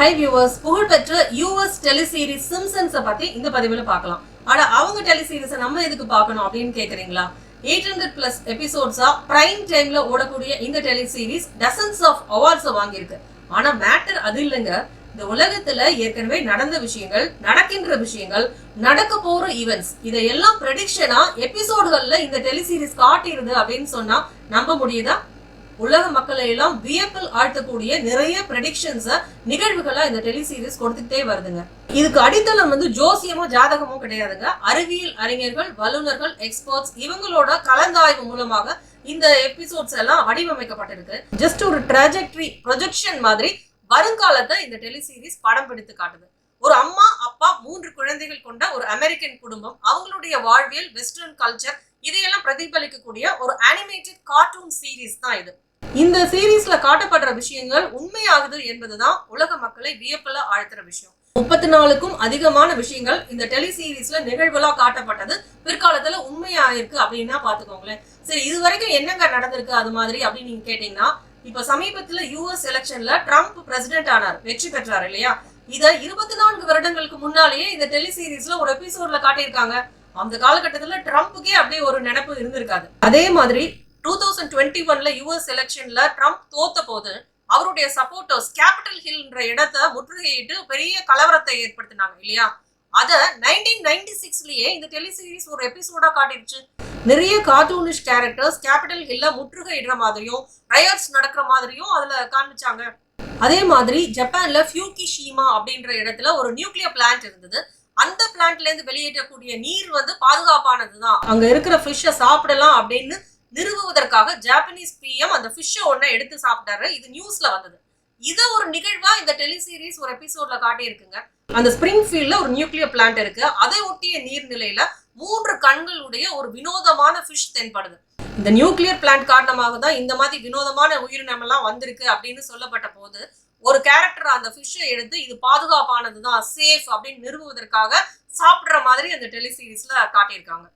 High viewers புகழ்பெற்ற US teleseries சிம்சன்ஸை பத்தி இந்த பதிவில் பார்க்கலாம். ஆனா அவங்க டெலிசீரிஸை நம்ம எதுக்கு பார்க்கணும் அப்படின்னு கேக்குறீங்களா? எயிட் ஹண்ட்ரட் பிளஸ் எபிசோட்ஸா பிரைம் டைம்ல ஓடக்கூடிய இந்த டெலிசீரிஸ் டசன்ஸ் ஆஃப் அவார்ட்ஸை வாங்கியிருக்கு. ஆனா மேட்டர் அது இல்லைங்க. இந்த உலகத்துல ஏற்கனவே நடந்த விஷயங்கள் நடக்கின்ற விஷயங்கள் நடக்க போற ஈவெண்ட்ஸ் இதையெல்லாம் ப்ரெடிக்ஷனா எபிசோடுகள்ல இந்த டெலிசீரிஸ் காட்டிடுது அப்படின்னு சொன்னா நம்ப முடியுதா? உலக மக்களை எல்லாம் வியப்பில் ஆழ்த்தக்கூடிய நிறைய ப்ரெடிக்ஷன்ஸை நிகழ்வுகளா இந்த டெலிசீரிஸ் கொடுத்துட்டே வருதுங்க. இதுக்கு அடித்தளம் வந்து ஜோசியமோ ஜாதகமோ கிடையாதுங்க. அறிவியல் அறிஞர்கள் வல்லுநர்கள் எக்ஸ்பர்ட்ஸ் இவங்களோட கலந்தாய்வு மூலமாக இந்த எபிசோட்ஸ் எல்லாம் வடிவமைக்கப்பட்டிருக்கு. ஜஸ்ட் ஒரு ட்ராஜெக்டரி ப்ரொஜெக்ஷன் மாதிரி வருங்காலத்தை இந்த டெலிசீரிஸ் படம் பிடித்து காட்டுது. ஒரு அம்மா அப்பா மூன்று குழந்தைகள் கொண்ட ஒரு அமெரிக்கன் குடும்பம் அவங்களுடைய வாழ்வியல் வெஸ்டர்ன் கல்ச்சர் இதையெல்லாம் பிரதிபலிக்கக்கூடிய ஒரு அனிமேட்டட் கார்ட்டூன் சீரீஸ் தான் இது. இந்த சீரீஸ்ல காட்டப்படுற விஷயங்கள் உண்மையாகுது என்பதுதான் உலக மக்களை வியப்புல ஆழ்த்துற விஷயம். முப்பத்தி நாலுக்கும் அதிகமான விஷயங்கள் இந்த டெலி சீரீஸ்ல நிகழ்வுகளா காட்டப்பட்டது. பிற்காலத்துல உண்மையாயிருக்கு அப்படின்னா பாத்துக்கோங்களேன். சரி இது வரைக்கும் என்னங்க நடந்திருக்கு அது மாதிரி அப்படின்னு நீங்க கேட்டீங்கன்னா இப்ப சமீபத்துல யூஎஸ் எலெக்ஷன்ல ட்ரம்ப் பிரசிடென்ட் ஆனார் வெற்றி பெற்றார் இல்லையா? இத இருபத்தி நான்கு வருடங்களுக்கு முன்னாலேயே இந்த டெலி சீரீஸ்ல ஒரு எபிசோட்ல காட்டியிருக்காங்க. அந்த காலகட்டத்துல ட்ரம்ப்புக்கே அப்படியே ஒரு நினைப்பு இருந்திருக்காது. அதே மாதிரி டூ தௌசண்ட் டுவெண்ட்டி ஒன்ல யூஎஸ் எலெக்ஷன்ல ட்ரம்ப் தோத்த போது அவருடைய சப்போர்ட்டர்ஸ் கேபிட்டல் ஹில்ன்ற இடத்த முற்றுகையிட்டு பெரிய கலவரத்தை ஏற்படுத்தினாங்க இல்லையா? அதை நைன்டீன் நைன்டி சிக்ஸ்லயே இந்த டெலிசீரிஸ் ஒரு எபிசோடா காட்டிடுச்சு நிறைய கார்ட்டூனிஷ் கேரக்டர்ஸ் கேபிட்டல் ஹில்ல முற்றுகையிடுற மாதிரியும் ரயர்ஸ் நடக்கிற மாதிரியும் அதுல காமிச்சாங்க அதே மாதிரி ஜப்பான்ல ஃபியூகிஷீமா அப்படின்ற இடத்துல ஒரு நியூக்ளியர் பிளான்ட் இருந்தது. அந்த பிளான்ட்ல இருந்து வெளியேற்றக்கூடிய நீர் வந்து பாதுகாப்பானது தான் அங்க இருக்கிற ஃபிஷ்ஷை சாப்பிடலாம் அப்படின்னு நிறுவுவதற்காக ஜாப்பனீஸ் பிஎம் அந்த ஃபிஷ்ஷை ஒன்றை எடுத்து சாப்பிட்டாரு. இது நியூஸ்ல வந்தது. இதை ஒரு நிகழ்வா இந்த டெலிசீரிஸ் ஒரு எபிசோட்ல காட்டியிருக்குங்க. அந்த ஸ்பிரிங் ஃபீல்ட்ல ஒரு நியூக்ளியர் பிளான்ட் இருக்கு. அதை ஒட்டிய நீர்நிலையில மூன்று கண்களுடைய ஒரு வினோதமான ஃபிஷ் தென்படுது. இந்த நியூக்ளியர் பிளான்ட் காரணமாக தான் இந்த மாதிரி வினோதமான உயிரினம் எல்லாம் வந்திருக்கு அப்படின்னு சொல்லப்பட்ட போது ஒரு கேரக்டர் அந்த ஃபிஷ்ஷை எடுத்து இது பாதுகாப்பானது தான் சேஃப் அப்படின்னு நிறுவுவதற்காக சாப்பிட்ற மாதிரி அந்த டெலிசீரிஸில் காட்டியிருக்காங்க.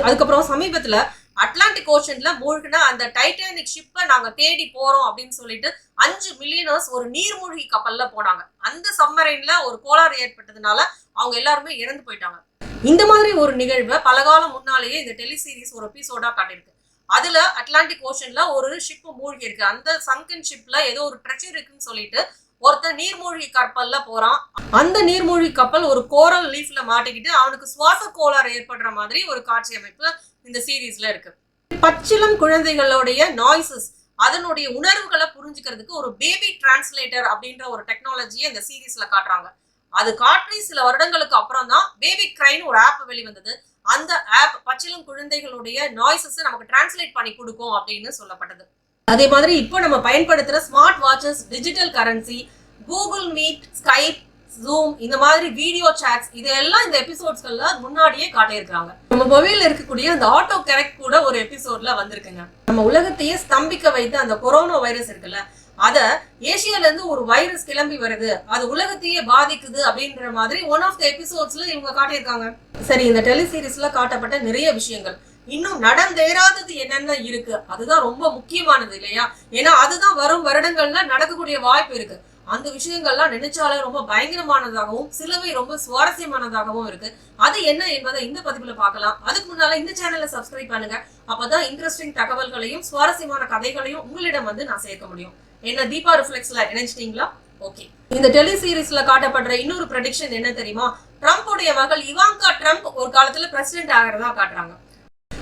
அதுக்கப்புறம் சமீபத்துல அட்லாண்டிக் ஓஷன்ல மூழ்கின அந்த டைட்டானிக் ஷிப்பை நாங்க தேடி போறோம் அப்படின்னு சொல்லிட்டு அஞ்சு மில்லியனர்ஸ் ஒரு நீர்மூழ்கி கப்பல்ல போனாங்க. அந்த சம்மரைன்ல ஒரு கோளாறு ஏற்பட்டதுனால அவங்க எல்லாருமே இறந்து போயிட்டாங்க. இந்த மாதிரி ஒரு நிகழ்வை பல காலம் முன்னாலேயே இந்த டெலிசீரிஸ் ஒரு எபிசோடா காட்டியிருக்கு. அதுல அட்லாண்டிக் ஓஷன்ல ஒரு ஷிப் மூழ்கி இருக்கு அந்த சங்கன் ஷிப்ல ஏதோ ஒரு ட்ரெச்சர் இருக்குன்னு சொல்லிட்டு ஒருத்தர் நீர்மூழ்கி கப்பல்ல போறான். அந்த நீர்மூழ்கி கப்பல் ஒரு கோரல் லீஃப்ல மாட்டிக்கிட்டு அவனுக்கு சுவாச கோளாறு ஏற்படுற மாதிரி ஒரு காட்சி அமைப்பு இந்த சீரீஸ்ல இருக்கு. பச்சிலம் குழந்தைகளுடைய நாய்ஸஸ் அதனுடைய உணர்வுகளை புரிஞ்சுக்கிறதுக்கு ஒரு பேபி டிரான்ஸ்லேட்டர் அப்படின்ற ஒரு டெக்னாலஜியை இந்த சீரீஸ்ல காட்டுறாங்க. அது காட்டி சில வருடங்களுக்கு அப்புறம் தான் பேபி கிரைன் ஒரு ஆப் வெளிவந்தது. அந்த ஆப் பச்சிலம் குழந்தைகளுடைய நாய்ஸஸ் நமக்கு டிரான்ஸ்லேட் பண்ணி கொடுக்கும் அப்படின்னு சொல்லப்பட்டது. அதே மாதிரி இப்போ நம்ம பயன்படுத்துற smart watches digital currency Google Meet Skype Zoom இந்த மாதிரி வீடியோ சாட்ஸ் இதெல்லாம் இந்த எபிசோட்ஸ்கள்ல முன்னாடியே காட்டியிருக்காங்க நம்ம மொபைல்ல இருக்கக்கூடிய அந்த ஆட்டோ கரெக்ட் கூட ஒரு எபிசோட்ல வந்திருக்குங்க. நம்ம உலகத்தையே ஸ்தம்பிக்க வைத்த அந்த கொரோனா வைரஸ் இருக்குல்ல அத ஏசியால இருந்து ஒரு வைரஸ் கிளம்பி வருது. அது உலகத்தையே பாதிக்குது அப்படின்ற மாதிரி ஒன் ஆஃப் த எபிசோட்ஸ்ல இவங்க காட்டியிருக்காங்க. சரி இந்த டெலிசீரிஸ்ல காட்டப்பட்ட நிறைய விஷயங்கள். இன்னும் நடந்தேறாதது என்னென்ன இருக்கு? அதுதான் ரொம்ப முக்கியமானது இல்லையா? ஏன்னா அதுதான் வரும் வருடங்கள்ல நடக்கக்கூடிய வாய்ப்பு இருக்கு. அந்த விஷயங்கள்லாம் நினைச்சாலே ரொம்ப பயங்கரமானதாகவும் சிலவை ரொம்ப சுவாரஸ்யமானதாகவும் இருக்கு. அது என்ன என்பதை இந்த பதிவுல பார்க்கலாம். அதுக்கு முன்னால இந்த சேனலை சப்ஸ்கிரைப் பண்ணுங்க. அப்பதான் இன்ட்ரெஸ்டிங் தகவல்களையும் சுவாரஸ்யமான கதைகளையும் உங்களிடம் வந்து நான் சேர்க்க முடியும். என்ன தீபா ரிஃப்ளெக்ஸ்ல இணைச்சிட்டீங்களா ஓகே இந்த டெலி சீரீஸ்ல காட்டப்படுற இன்னொரு ப்ரெடிக்ஷன் என்ன தெரியுமா? ட்ரம்ப்போடைய மகள் இவாங்கா ட்ரம்ப் ஒரு காலத்துல பிரசிடென்ட் ஆகிறதா காட்டுறாங்க.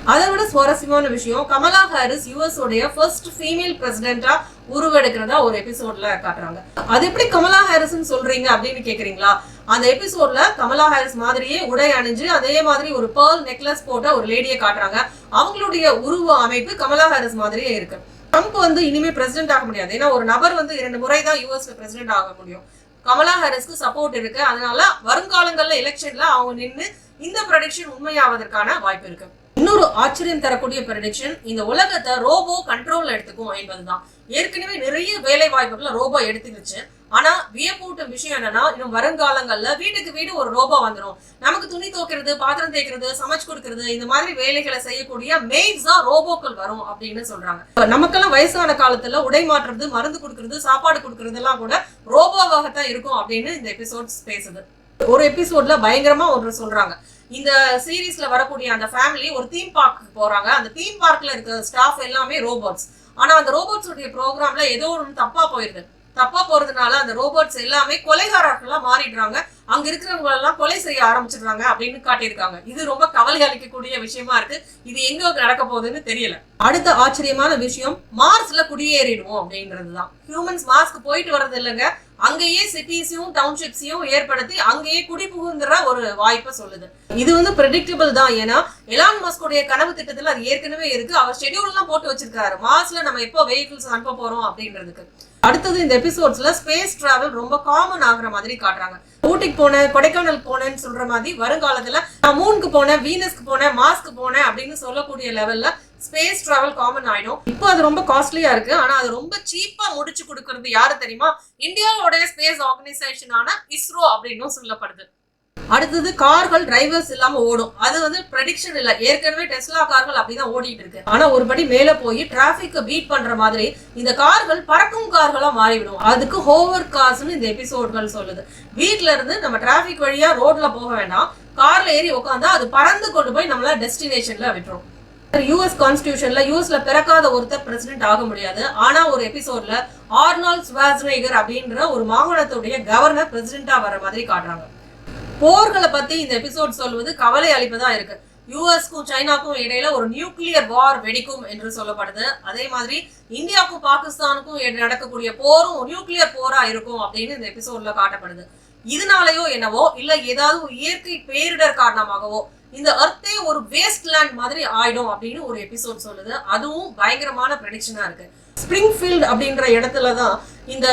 அதை விட சுவாரஸ்யமான விஷயம் கமலா ஹாரிஸ் யூஎஸ் உடைய ஃபர்ஸ்ட் ஃபீமேல் பிரசிடென்டா உருவெடுக்கிறதா ஒரு எபிசோட்ல காட்டுறாங்க. அது எப்படி கமலா ஹாரிஸ்னு சொல்றீங்க அப்படின்னு கேக்குறீங்களா? அந்த எபிசோட்ல கமலா ஹாரிஸ் மாதிரியே உடை அணிஞ்சு அதே மாதிரி ஒரு பேர்ல் நெக்லஸ் போட்ட ஒரு லேடியை காட்டுறாங்க. அவங்களுடைய உருவ அமைப்பு கமலா ஹாரிஸ் மாதிரியே இருக்கு. ட்ரம்ப் வந்து இனிமே பிரசிடென்ட் ஆக முடியாது. ஏன்னா ஒரு நபர் வந்து இரண்டு முறை தான் யூஎஸ்ல பிரசிடென்ட் ஆக முடியும். கமலா ஹாரிஸ்க்கு சப்போர்ட் இருக்கு. அதனால வருங்காலங்கள்ல எலெக்ஷன்ல அவங்க நின்று இந்த ப்ரடிக்ஷன் உண்மையாவதற்கான வாய்ப்பு இருக்கு. இன்னொரு ஆச்சரியம் தரக்கூடிய ப்ரெடிக்ஷன் இந்த உலகத்தை ரோபோ கண்ட்ரோல்ல எடுத்துக்கும் என்பதுதான். ஏற்கனவே நிறைய வேலை வாய்ப்புகளை ரோபோ எடுத்துக்கிச்சு. ஆனா வியப்பூட்டும் விஷயம் என்னன்னா இன்னும் வருங்காலங்கள்ல வீட்டுக்கு வீடு ஒரு ரோபோ வந்துடும் நமக்கு துணி துவைக்கிறது பாத்திரம் தேய்க்கிறது சமைச்சு கொடுக்கறது இந்த மாதிரி வேலைகளை செய்யக்கூடிய மெய்ட்ஸ் தான் ரோபோக்கள் வரும் அப்படின்னு சொல்றாங்க. நமக்கெல்லாம் வயசான காலத்துல உடை மாற்றுறது மருந்து கொடுக்கறது சாப்பாடு கொடுக்கறது எல்லாம் கூட ரோபோவாகத்தான் இருக்கும் அப்படின்னு இந்த எபிசோட்ஸ் பேசுது. ஒரு எபிசோட்ல பயங்கரமா ஒன்று சொல்றாங்க. இந்த சீரீஸ்ல வரக்கூடிய அந்த ஃபேமிலி ஒரு தீம் பார்க்கு போறாங்க. அந்த தீம் பார்க்ல இருக்கிற ஸ்டாஃப் எல்லாமே ரோபோட்ஸ் ஆனா அந்த ரோபோட்ஸுடைய ப்ரோக்ராம்ல ஏதோ ஒன்று தப்பா போயிருது. தப்பா போறதுனால அந்த ரோபோட்ஸ் எல்லாமே கொலைகாரர்களா மாறிடுறாங்க. அங்க இருக்கிறவங்க எல்லாம் கொலை செய்ய ஆரம்பிச்சிருக்காங்க அப்படின்னு காட்டியிருக்காங்க. இது ரொம்ப கவலை அளிக்கக்கூடிய விஷயமா இருக்கு. இது எங்க நடக்க போகுதுன்னு தெரியல. அடுத்த ஆச்சரியமான விஷயம் மார்ஸ்ல குடியேறிடுவோம் அப்படின்றதுதான். ஹியூமன்ஸ் மார்ஸ்க்கு போயிட்டு வர்றது இல்லைங்க. அங்கேயே சிட்டிஸையும் டவுன்ஷிப்ஸையும் ஏற்படுத்தி அங்கேயே குடி புகுந்துற ஒரு வாய்ப்பை சொல்லுது. இது வந்து ப்ரெடிக்டபிள் தான். ஏன்னா எலான் மஸ்கோடைய கனவு திட்டத்தில் அது ஏற்கனவே இருக்கு. அவர் ஷெடியூல்லாம் போட்டு வச்சிருக்காரு. மார்ஸ்ல நம்ம எப்போ வெஹிக்கிள்ஸ் அனுப்ப போறோம் அப்படின்றதுக்கு. அடுத்தது இந்த எபிசோட்ஸ்ல ஸ்பேஸ் டிராவல் ரொம்ப காமன் ஆகுற மாதிரி காட்டுறாங்க. ஊட்டிக்கு போனேன் கொடைக்கானல் போனேன்னு சொல்ற மாதிரி வருங்காலத்துல நான் மூனுக்கு போனேன் வீனஸ்க்கு போனேன் மாஸ்க்கு போனேன் அப்படின்னு சொல்லக்கூடிய லெவல்ல ஸ்பேஸ் டிராவல் காமன் ஆயிடும். இப்போ அது ரொம்ப காஸ்ட்லியா இருக்கு. ஆனா அது ரொம்ப சீப்பா முடிச்சு கொடுக்கறது யாரு தெரியுமா? இந்தியாவோட ஸ்பேஸ் ஆர்கனைசேஷனான இஸ்ரோ அப்படின்னும் சொல்லப்படுது. அடுத்தது கார்கள் டிரைவர்ஸ் இல்லாம ஓடும். அது வந்து ப்ரெடிக்ஷன் இல்ல. ஏற்கனவே டெஸ்லா கார்கள் அப்படிதான் ஓடிட்டு இருக்கு. ஆனா ஒரு படி மேல போய் டிராபிக் பீட் பண்ற மாதிரி இந்த கார்கள் பறக்கும் கார்களா மாறிவிடும். அதுக்கு ஹோவர் கார்ஸ்னு இந்த எபிசோட்கள் சொல்லுது. வீட்ல இருந்து நம்ம டிராபிக் வழியா ரோட்ல போக வேண்டாம். கார்ல ஏறி உட்காந்தா அது பறந்து கொண்டு போய் நம்மள டெஸ்டினேஷன்ல விட்டுரும். யூஎஸ் கான்ஸ்டியூஷன்ல யூஎஸ்ல பிறக்காத ஒருத்தர் பிரசிடென்ட் ஆக முடியாது. ஆனா ஒரு எபிசோட்ல ஆர்னால்ட் ஸ்வாஸ்னேகர் அப்படின்ற ஒரு மாகாணத்துடைய கவர்னர் பிரசிடென்டா வர மாதிரி காட்டுறாங்க. போர்களை பத்தி இந்த எபிசோட் சொல்வது கவலை அளிப்பதா இருக்கு. யூஎஸ்க்கும் சைனாக்கும் இடையில ஒரு நியூக்ளியர் வார் வெடிக்கும் என்று சொல்லப்படுது. அதே மாதிரி இந்தியாவுக்கும் பாகிஸ்தானுக்கும் நடக்கக்கூடிய போரும் நியூக்ளியர் போரா இருக்கும் அப்படின்னு இந்த எபிசோட்ல காட்டப்படுது. இதனாலயோ என்னவோ இல்ல ஏதாவது ஒரு இயற்கை பேரிடர் காரணமாகவோ இந்த அர்த்தே ஒரு வேஸ்ட் லேண்ட் மாதிரி ஆயிடும் அப்படின்னு ஒரு எபிசோட் சொல்லுது. அதுவும் பயங்கரமான ப்ரெடிக்ஷனா இருக்கு. ஸ்பிரிங்ஃபீல்டு அப்படின்ற இடத்துல தான் இந்த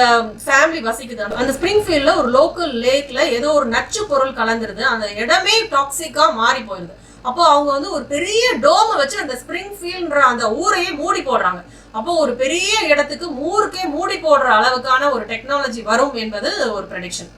ஃபேமிலி வசிக்குது. அந்த ஸ்ப்ரிங்ஃபீல்ட்ல ஒரு லோக்கல் லேக்ல ஏதோ ஒரு நச்சு பொருள் கலந்துருது. அந்த இடமே டாக்ஸிக்கா மாறி போயிருது. அப்போ அவங்க வந்து ஒரு பெரிய டோமை வச்சு அந்த ஸ்ப்ரிங்ஃபீல்ட்ன்ற அந்த ஊரையே மூடி போடுறாங்க. அப்போ ஒரு பெரிய இடத்துக்கு ஊருக்கே மூடி போடுற அளவுக்கான ஒரு டெக்னாலஜி வரும் என்பது ஒரு ப்ரெடிக்ஷன்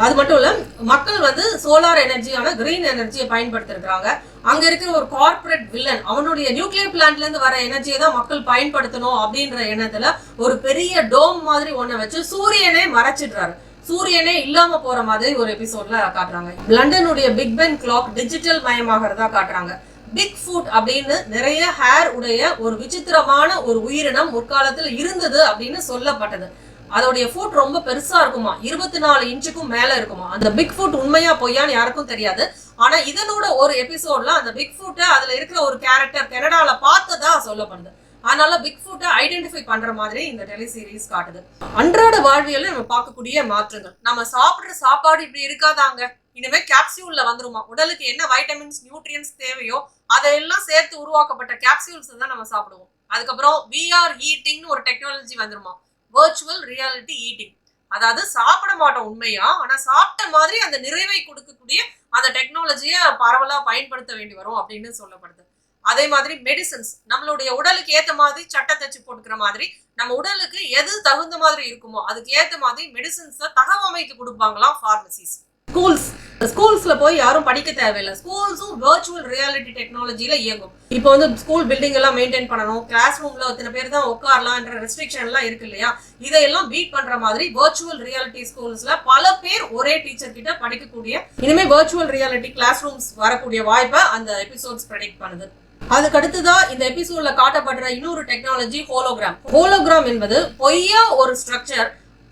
அது மட்டும் இல்ல மக்கள் வந்து சோலார் எனர்ஜியான கிரீன் எனர்ஜியை பயன்படுத்திருக்கிறாங்க. அங்க இருக்கிற ஒரு கார்பரேட் வில்லன் அவனுடைய நியூக்ளியர் பிளான்ட்ல இருந்து வர எனர்ஜியை தான் மக்கள் பயன்படுத்தணும் அப்படின்ற எண்ணத்துல ஒரு பெரிய டோம் மாதிரி ஒன்ன வச்சு சூரியனே மறைச்சிடுறாரு. சூரியனே இல்லாம போற மாதிரி ஒரு எபிசோட்ல காட்டுறாங்க. லண்டனுடைய பிக் பென் கிளாக் டிஜிட்டல் மயமாகிறதா காட்டுறாங்க. பிக் ஃபுட் அப்படின்னு நிறைய ஹேர் உடைய ஒரு விசித்திரமான ஒரு உயிரினம் முற்காலத்துல இருந்தது அப்படின்னு சொல்லப்பட்டது. அதோடைய ஃபுட் ரொம்ப பெருசா இருக்குமா? இருபத்தி நாலு இன்ச்சுக்கும் மேல இருக்குமா? அந்த பிக் ஃபுட் உண்மையா பொய்யான்னு யாருக்கும் தெரியாது. ஆனா இதனோட ஒரு எபிசோட்ல அந்த பிக் ஃபுட்டை அதுல இருக்கிற ஒரு கேரக்டர் கனடால பார்த்ததா சொல்லப்படுது. அதனால பிக் ஃபுட்டை ஐடென்டிஃபை பண்ற மாதிரி இந்த டெலி சீரீஸ் காட்டுது. அன்றாட வாழ்வியல்ல நம்ம பார்க்கக்கூடிய மாற்றங்கள். நம்ம சாப்பிடுற சாப்பாடு இப்படி இருக்காதாங்க. இனிமே கேப்சியூல்ல வந்துருமா? உடலுக்கு என்ன வைட்டமின்ஸ் நியூட்ரியன்ஸ் தேவையோ அதையெல்லாம் சேர்த்து உருவாக்கப்பட்ட கேப்சியூல்ஸ் தான் நம்ம சாப்பிடுவோம். அதுக்கப்புறம் விஆர் ஈட்டிங்னு ஒரு டெக்னாலஜி வந்துருமா? வர்ச்சுவல் ரியாலிட்டி ஈட்டிங் அதாவது சாப்பிட மாட்டோம் உண்மையா? ஆனா சாப்பிட்ட மாதிரி அந்த நிறைவை கொடுக்கக்கூடிய அந்த டெக்னாலஜியை பரவலா பயன்படுத்த வேண்டி வரும் அப்படின்னு சொல்லப்படுது. அதே மாதிரி மெடிசன்ஸ் நம்மளுடைய உடலுக்கு ஏத்த மாதிரி சட்டை தச்சு போட்டுக்கிற மாதிரி நம்ம உடலுக்கு எது தகுந்த மாதிரி இருக்குமோ அதுக்கு ஏத்த மாதிரி மெடிசன்ஸை தகவமைத்து கொடுப்பாங்களாம் ஃபார்மசிஸ் ஸ்கூல்ஸ் ஸ்கூல்ஸ்ல போய் யாரும் படிக்க தேவையில்லை. ஸ்கூல்ஸும் வர்ச்சுவல் ரியாலிட்டி டெக்னாலஜியில இயங்கும். இப்போ வந்து ஸ்கூல் பில்டிங் எல்லாம் மெயின்டைன் பண்ணணும். கிளாஸ் ரூம்ல இத்தனை பேர் தான் உட்காரலாம்ன்ற ரெஸ்ட்ரிக்ஷன் எல்லாம் இருக்கு இல்லையா? இதையெல்லாம் பீட் பண்ற மாதிரி வர்ச்சுவல் ரியாலிட்டி ஸ்கூல்ஸ்ல பல பேர் ஒரே டீச்சர் கிட்ட படிக்கக்கூடிய இனிமே வர்ச்சுவல் ரியாலிட்டி கிளாஸ் ரூம்ஸ் வரக்கூடிய வாய்ப்பை அந்த எபிசோட்ஸ் ப்ரெடிக்ட் பண்ணுது. அதுக்கு அடுத்ததான் இந்த எபிசோட்ல காட்டப்படுற இன்னொரு டெக்னாலஜி ஹோலோகிராம் ஹோலோகிராம் என்பது பொய்யா ஒரு ஸ்ட்ரக்சர்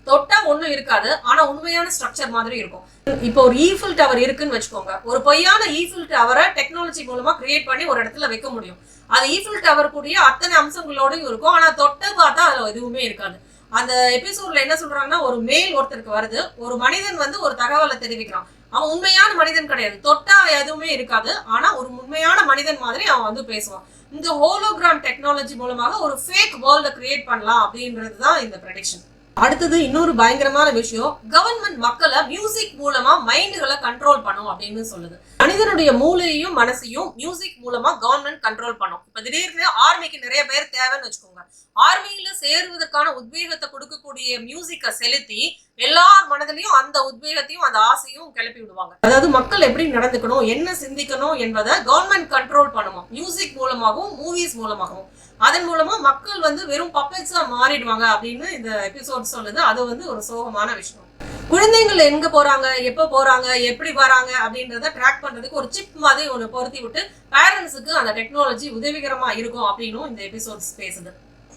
தொட்டா ஒன்றும் இருக்காது ஆனா உண்மையான ஸ்ட்ரக்சர் மாதிரி இருக்கும். இப்போ ஒரு ஈஃபில் டவர் இருக்குன்னு வச்சுக்கோங்க. ஒரு பொய்யான ஈஃபில் டவரை டெக்னாலஜி மூலமா கிரியேட் பண்ணி ஒரு இடத்துல வைக்க முடியும். அது ஈஃபில் டவர் கூடிய அத்தனை அம்சங்களோடயும் இருக்கும் ஆனா தொட்ட பார்த்தா அதுல எதுவுமே இருக்காது. அந்த எபிசோட்ல என்ன சொல்றாங்கன்னா ஒரு மேல் ஒருத்தருக்கு வருது ஒரு மனிதன் வந்து ஒரு தகவலை தெரிவிக்கிறான். அவன் உண்மையான மனிதன் கிடையாது. தொட்டா எதுவுமே இருக்காது ஆனா ஒரு உண்மையான மனிதன் மாதிரி அவன் வந்து பேசுவான். இந்த ஹோலோகிராம் டெக்னாலஜி மூலமாக ஒரு ஃபேக் வேர்ல்ட கிரியேட் பண்ணலாம் அப்படின்றது தான் இந்த ப்ரெடிக்ஷன் அடுத்தது இன்னொரு பயங்கரமான விஷயம் கவர்மெண்ட் மக்களை மியூசிக் மூலமா மைண்டுகளை கண்ட்ரோல் பண்ணும் அப்படின்னு சொல்லுது. மனிதனுடைய மூளையையும் மனசையும் மியூசிக் மூலமா கவர்மெண்ட் கண்ட்ரோல் பண்ணும். இப்ப திடீர்னு ஆர்மிக்கு நிறைய பேர் தேவைன்னு வச்சுக்கோங்க. ஆர்மியில சேருவதற்கான உத்வேகத்தை கொடுக்கக்கூடிய மியூசிக்கை செலுத்தி எல்லார் மனதிலையும் அந்த உத்வேகத்தையும் அந்த ஆசையும் கிளப்பி விடுவாங்க. அதாவது மக்கள் எப்படி நடந்துக்கணும் என்ன சிந்திக்கணும் என்பதை கவர்மெண்ட் கண்ட்ரோல் பண்ணுமா மியூசிக் மூலமாகவும் மூவிஸ் மூலமாகவும். அதன் மூலமா மக்கள் வந்து வெறும் பப்பெட்ஸா மாறிடுவாங்க அப்படின்னு இந்த எபிசோட் சொல்லுது. அது வந்து ஒரு சோகமான விஷயம். குழந்தைகள் எங்க போறாங்க? எப்ப போறாங்க? எப்படி வராங்க? அப்படின்றத ட்ராக் பண்றதுக்கு ஒரு சிப் மாதிரி ஒன்று பொருத்தி விட்டு பேரண்ட்ஸுக்கு அந்த டெக்னாலஜி உதவிகரமா இருக்கும் அப்படின்னும் இந்த எபிசோட்ஸ் பேசுது.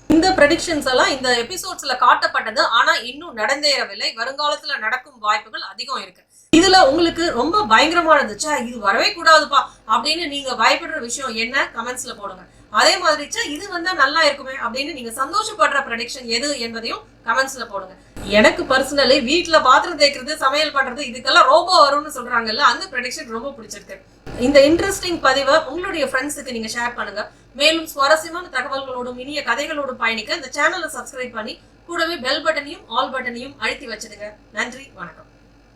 இந்த ப்ரெடிக்ஷன்ஸ் எல்லாம் இந்த எபிசோட்ஸ்ல காட்டப்பட்டது. ஆனா இன்னும் நடந்தேறவில்லை. வருங்காலத்துல நடக்கும் வாய்ப்புகள் அதிகம் இருக்கு. இதுல உங்களுக்கு ரொம்ப பயங்கரமானது. இருந்துச்சு இது வரவே கூடாதுப்பா அப்படின்னு நீங்க பயப்படுற விஷயம் என்ன? கமெண்ட்ஸ்ல போடுங்க. அதே மாதிரி இது வந்தா நல்லா இருக்குமே அப்படின்னு நீங்க சந்தோஷப்படுற ப்ரடிக்ஷன் எது என்பதையும் கமெண்ட்ஸ்ல போடுங்க. எனக்கு பர்சனலி வீட்டுல பாத்திரம் தேய்க்கிறது சமையல் பண்றது இதுக்கெல்லாம் ரோபோ வரும்னு சொல்றாங்கல்ல அந்த ப்ரடிக்ஷன் ரொம்ப பிடிச்சிருக்கு. இந்த இன்ட்ரெஸ்டிங் பதிவை உங்களுடைய ஃப்ரெண்ட்ஸுக்கு நீங்க ஷேர் பண்ணுங்க. மேலும் சுவாரஸ்யமான தகவல்களோடும் இனிய கதைகளோடும் பயணிக்க இந்த சேனலை சப்ஸ்கிரைப் பண்ணி கூடவே பெல் பட்டனையும் ஆல் பட்டனையும் அழுத்தி வச்சிடுங்க. நன்றி வணக்கம்.